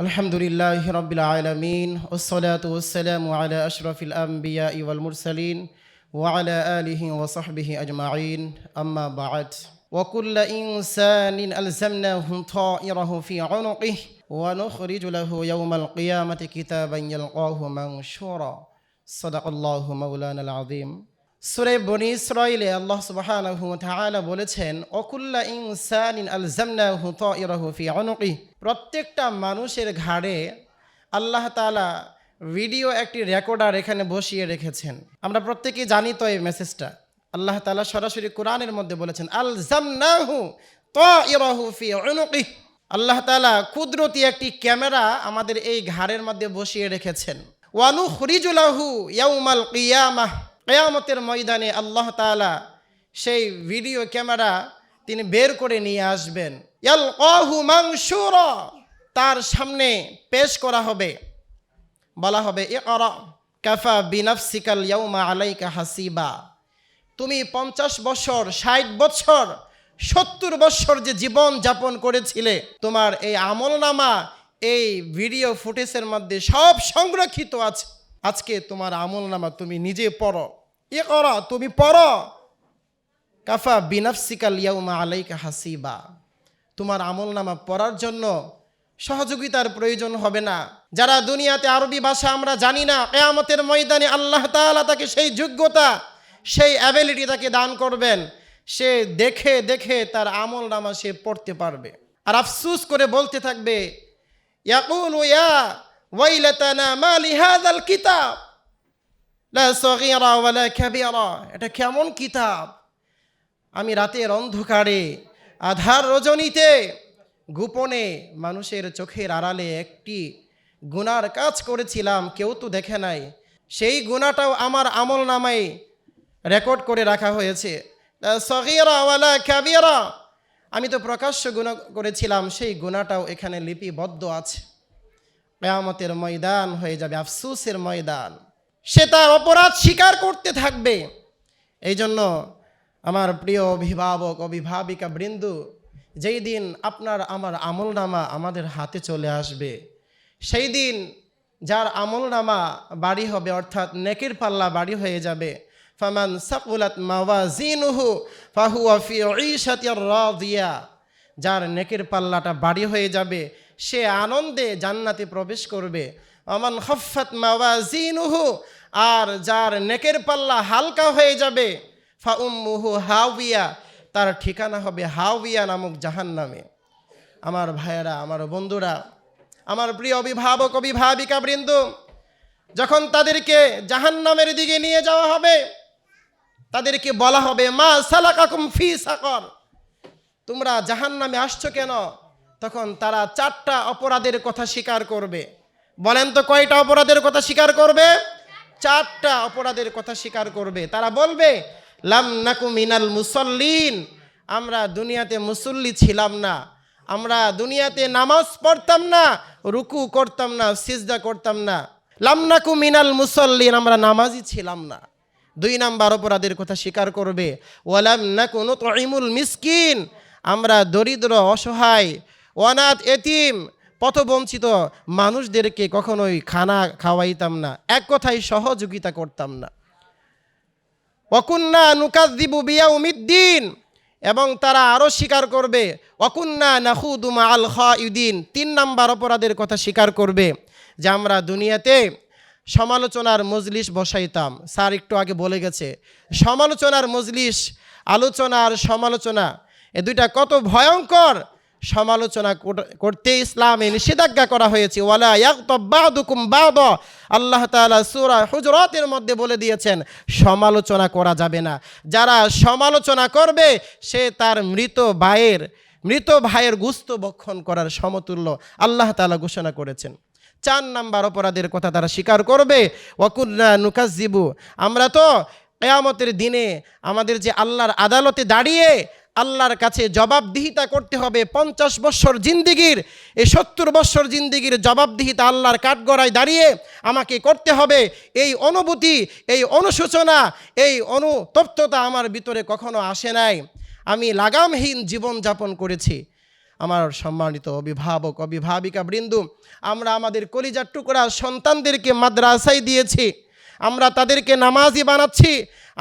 الحمد لله رب العالمين والصلاة والسلام على أشرف الأنبياء والمرسلين وعلى آله وصحبه أجمعين أما بعد وكل إنسان ألزمناه طائره في عنقه ونخرج له يوم القيامة كتابا يلقاه منشورا صدق الله مولانا العظيم সুরে বনি ইসরাইলে আল্লাহ তাআলা বলেছেন, অকুল্লা ইনসানিন আলজামনাহু তাইরাহু ফি উনুকি প্রত্যেকটা মানুষের ঘাড়ে আল্লাহ তাআলা ভিডিও একটি রেকর্ডার এখানে বসিয়ে রেখেছেন। আমরা প্রত্যেকেই জানি তো এই মেসেজটা। আল্লাহ তাআলা সরাসরি কোরআনের মধ্যে বলেছেন, আলজামনাহু তাইরাহু ফি উনুকি আল্লাহ তাআলা কুদরতি একটি ক্যামেরা আমাদের এই ঘাড়ের মধ্যে বসিয়ে রেখেছেন। ওয়ানু খরিজুলাহু ইয়াউমাল কিয়ামাহ। কেয়ামতের ময়দানে আল্লাহ তাআলা সেই ভিডিও ক্যামেরা তিনি বের করে নিয়ে আসবেন। তার সামনে পেশ করা হবে। বলা হবে, ইকরা, কাফা বিনাফসিকাল ইয়াউমা আলাইকা হাসিবা। তুমি পঞ্চাশ বছর, ষাট বছর, সত্তর বছর যে জীবন যাপন করেছিলে, তোমার এই আমলনামা, এই ভিডিও ফুটেজের মধ্যে সব সংরক্ষিত আছে। আজকে তোমার আমলনামা তুমি নিজে পড়ো। এ তুমি পড়ো। কাফা বিনাফসিকাল ইয়াউমা আলাইকা হাসিবা। তোমার আমলনামা পড়ার জন্য সহযোগিতার প্রয়োজন হবে না। যারা দুনিয়াতে আরবি ভাষা আমরা জানি না, কেয়ামতের ময়দানে আল্লাহ তাআলা তাকে সেই যোগ্যতা, সেই অ্যাবিলিটি তাকে দান করবেন। সে দেখে দেখে তার আমল নামা সে পড়তে পারবে। আর আফসুস করে বলতে থাকবে, ইয়াকুল ইয়া ওয়াইলাতানা, মা লিহাযাল কিতাব? এটা কেমন কিতাব? আমি রাতের অন্ধকারে, আধার রজনীতে, গোপনে মানুষের চোখের আড়ালে একটি গুনার কাজ করেছিলাম, কেউ তো দেখে নাই। সেই গুণাটাও আমার আমল নামায় রেকর্ড করে রাখা হয়েছে। আমি তো প্রকাশ্য গুণ করেছিলাম, সেই গুণাটাও এখানে লিপিবদ্ধ আছে। কেয়ামতের ময়দান হয়ে যাবে, আফসুসের ময়দান। সে তার অপরাধ স্বীকার করতে থাকবে। এই জন্য আমার প্রিয় অভিভাবক, অভিভাবিকা বৃন্দু, যেই দিন আপনার আমার আমলনামা আমাদের হাতে চলে আসবে, সেই দিন যার আমলনামা বাড়ি হবে, অর্থাৎ নেকের পাল্লা বাড়ি হয়ে যাবে, ফামান সাকুলাত মাওয়াজিনুহু ফাহুয়া ফি ঈশাতির রাদিয়া, যার নেকের পাল্লাটা বাড়ি হয়ে যাবে, সে আনন্দে জান্নাতে প্রবেশ করবে। আমান খফাত মাওয়াজিনুহু, আর যার নেকের পাল্লা হালকা হয়ে যাবে, ফাউম্মুহু হাউবিয়া, তার ঠিকানা হবে হাউবিয়া নামক জাহান্নামে। আমার ভাইয়েরা, আমার বন্ধুরা, আমার প্রিয় অভিভাবক, অভিভাবিকা বৃন্দ, যখন তাদেরকে জাহান্নামের দিকে নিয়ে যাওয়া হবে, তাদেরকে বলা হবে, মা সালাকাকুম ফি সাকর। তোমরা জাহান্নামে আসছো কেন? তখন তারা চারটা অপরাধের কথা স্বীকার করবে। বলেন তো কয়টা অপরাধের কথা স্বীকার করবে? চারটা অপরাধের কথা স্বীকার করবে। তারা বলবে, লাম নাকু মিনাল মুসল্লিন। আমরা দুনিয়াতে মুসল্লি ছিলাম না। আমরা দুনিয়াতে নামাজ পড়তাম না, রুকু করতাম না, সিজদা করতাম না। লামনাকু মিনাল মুসল্লিন, আমরা নামাজই ছিলাম না। দুই নাম্বার অপরাধের কথা স্বীকার করবে, ওয়ালাম নাকু নুতঈমুল মিসকিন। আমরা দরিদ্র, অসহায়, অনাথ, এতিম পথবঞ্চিত মানুষদেরকে কখনোই খানা খাওয়াইতাম না, এক কথায় সহযোগিতা করতাম না। অকুন্না নুকাদ্দিবু বিয়াউমিদ্দিন, এবং তারা আরও স্বীকার করবে অকুন্না নাহুদুমা আল ইউদ্দিন তিন নাম্বার অপরাধের কথা স্বীকার করবে যে আমরা দুনিয়াতে সমালোচনার মজলিস বসাইতাম। স্যার একটু আগে বলে গেছে, সমালোচনার মজলিস আলোচনা আর সমালোচনা, এ দুইটা কত ভয়ঙ্কর। সমালোচনা কর- করতে ইসলামে নিষেধাজ্ঞা করা হয়েছে। ওয়ালা আল্লাহ সূরা হুজরাতের মধ্যে বলে দিয়েছেন, সমালোচনা করা যাবে না। যারা সমালোচনা করবে, সে তার মৃত ভাইয়ের মৃত ভাইয়ের গুস্ত বক্ষণ করার সমতুল্য আল্লাহ তাআলা ঘোষণা করেছেন। চার নাম্বার অপরাধের কথা তারা স্বীকার করবে, ওয়াকুল্লা নুকাজিবু আমরা তো কেয়ামতের দিনে আমাদের যে আল্লাহর আদালতে দাঁড়িয়ে আল্লাহর কাছে জবাবদিহিতা করতে হবে। পঞ্চাশ বৎসর জিন্দিগির, এই সত্তর বৎসর জিন্দিগির জবাবদিহিতা আল্লাহর কাঠগড়ায় দাঁড়িয়ে আমাকে করতে হবে। এই অনুভূতি, এই অনুশোচনা, এই অনুতপ্ততা আমার ভিতরে কখনো আসে নাই। আমি লাগামহীন জীবন যাপন করেছি। আমার সম্মানিত অভিভাবক, অভিভাবিকা বৃন্দু, আমরা আমাদের কলিজার টুকরা সন্তানদেরকে মাদ্রাসায় দিয়েছি। আমরা তাদেরকে নামাজি বানাচ্ছি।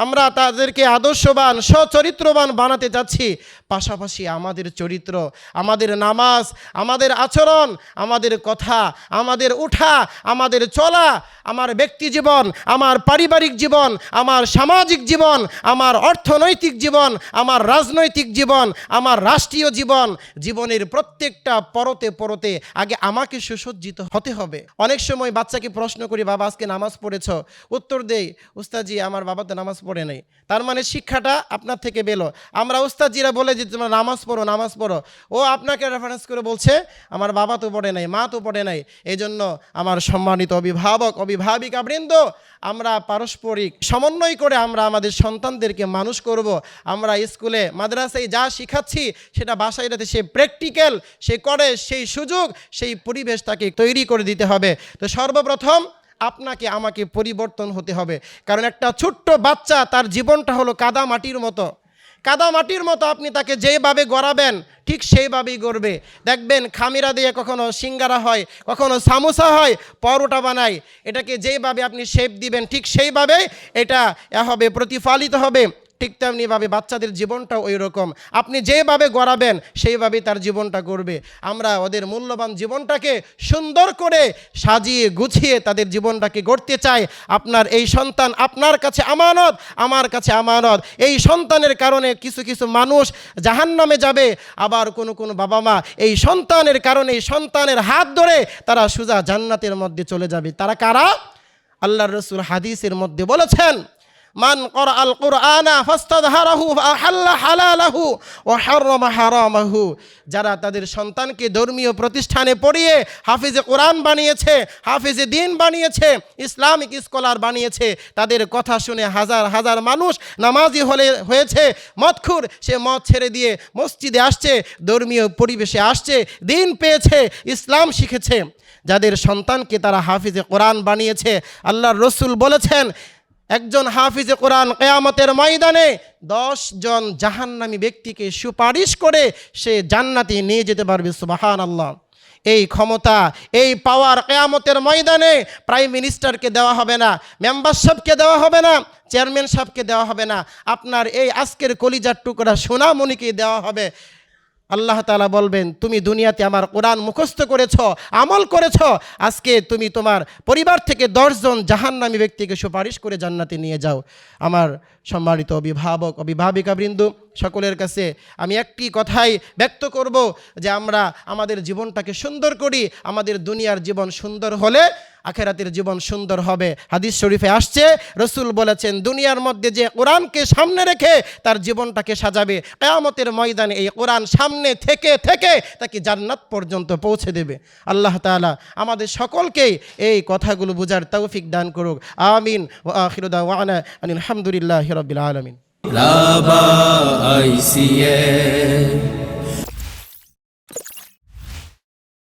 আমরা তাদেরকে আদর্শবান, সচরিত্রবান বানাতে যাচ্ছি। পাশাপাশি আমাদের চরিত্র, আমাদের নামাজ, আমাদের আচরণ, আমাদের কথা, আমাদের উঠা, আমাদের চলা, আমার ব্যক্তি জীবন, আমার পারিবারিক জীবন, আমার সামাজিক জীবন, আমার অর্থনৈতিক জীবন, আমার রাজনৈতিক জীবন, আমার রাষ্ট্রীয় জীবন, জীবনের প্রত্যেকটা পরতে পরতে আগে আমাকে সুসজ্জিত হতে হবে। অনেক সময় বাচ্চাকে প্রশ্ন করি, বাবা, আজকে নামাজ পড়েছ? উত্তর দেই উস্তাজি আমার বাবা তো নামাজ পড়ে নাই। তার মানে শিক্ষাটা আপনার থেকে বেলো আমরা উস্তাজিরা বলে যে, তোমরা নামাজ পড়ো নামাজ পড়ো। ও আপনাকে রেফারেন্স করে বলছে, আমার বাবা তো পড়ে নাই, মা তো পড়ে নাই। এই জন্য আমার সম্মানিত অভিভাবক, অভিভাবিকা বৃন্দ, আমরা পারস্পরিক সমন্বয় করে আমরা আমাদের সন্তানদেরকে মানুষ করব। আমরা স্কুলে, মাদ্রাসায় যা শিখাচ্ছি, সেটা বাসায় যাতে সে প্র্যাকটিক্যাল সে করে, সেই সুযোগ, সেই পরিবেশ তাকে তৈরি করে দিতে হবে। তো সর্বপ্রথম আপনাকে, আমাকে পরিবর্তন হতে হবে। কারণ একটা ছোট্ট বাচ্চা, তার জীবনটা হলো কাদা মাটির মতো। কাদা মাটির মতো আপনি তাকে যেভাবে গড়াবেন, ঠিক সেইভাবেই গড়বে। দেখবেন খামিরা দিয়ে কখনো সিঙ্গারা হয়, কখনো সামোসা হয়, পরোটা বানায়। এটাকে যেইভাবে আপনি শেপ দিবেন, ঠিক সেইভাবে এটা হবে, প্রতিফলিত হবে। ঠিক তেমনিভাবে বাচ্চাদের জীবনটাও ওই রকম আপনি যেভাবে গড়াবেন, সেইভাবেই তার জীবনটা গড়বে। আমরা ওদের মূল্যবান জীবনটাকে সুন্দর করে সাজিয়ে গুছিয়ে তাদের জীবনটাকে গড়তে চাই। আপনার এই সন্তান আপনার কাছে আমানত, আমার কাছে আমানত। এই সন্তানের কারণে কিছু কিছু মানুষ জাহান নামে যাবে, আবার কোনো কোনো বাবা মা এই সন্তানের কারণে, এই সন্তানের হাত ধরে তারা সুজা জান্নাতের মধ্যে চলে যাবে। তারা কারা? আল্লাহ রসুল হাদিসের মধ্যে বলেছেন মান কর আল কোরআনা ফাস্তাদহারাহু আহাল্লা হালালাহু ও হাররামা হারামাহু। যারা তাদের সন্তানকে ধর্মীয় প্রতিষ্ঠানে পড়িয়ে হাফিজে কোরআন বানিয়েছে, হাফিজে দিন বানিয়েছে, ইসলামিক স্কলার বানিয়েছে, তাদের কথা শুনে হাজার হাজার মানুষ নামাজি হলে, হয়েছে, মদখুর, সে মদ ছেড়ে দিয়ে মসজিদে আসছে, ধর্মীয় পরিবেশে আসছে, দিন পেয়েছে, ইসলাম শিখেছে। যাদের সন্তানকে তারা হাফিজে কোরআন বানিয়েছে, আল্লাহর রসুল বলেছেন একজন হাফিজে কোরআন কেয়ামতের ময়দানে দশ জন জাহান্নামী ব্যক্তিকে সুপারিশ করে সে জান্নাতে নিয়ে যেতে পারবে সুবাহান আল্লাহ এই ক্ষমতা, এই পাওয়ার কেয়ামতের ময়দানে প্রাইম মিনিস্টারকে দেওয়া হবে না মেম্বার সাহেবকে দেওয়া হবে না চেয়ারম্যান সাহেবকে দেওয়া হবে না। আপনার এই আজকের কলিজার টুকরা সোনামণিকে দেওয়া হবে। আল্লাহ তালা বলবেন, তুমি দুনিয়াতে আমার কোরআন মুখস্থ করেছ, আমল করেছ। আজকে তুমি তোমার পরিবার থেকে দশজন জাহান্নামী ব্যক্তিকে সুপারিশ করে জান্নাতে নিয়ে যাও। আমার সম্মানিত অভিভাবক, অভিভাবিকা বৃন্দু, সকলের কাছে আমি একটি কথাই ব্যক্ত করব যে আমরা আমাদের জীবনটাকে সুন্দর করি, আমাদের দুনিয়ার জীবন সুন্দর হলে আখেরাতের জীবন সুন্দর হবে। হাদিস শরীফে আসছে, রসুল বলেছেন, দুনিয়ার মধ্যে যে কোরআনকে সামনে রেখে তার জীবনটাকে সাজাবে, কেয়ামতের ময়দানে এই কোরআন সামনে থেকে থেকে তাকে জান্নাত পর্যন্ত পৌঁছে দেবে। আল্লাহ তাআলা আমাদের সকলকেই এই কথাগুলো বোঝার তৌফিক দান করুক। আমিন। ও আখিরুদা ওয়ানা আনিল হামদুলিল্লাহ রবিল আলমিন।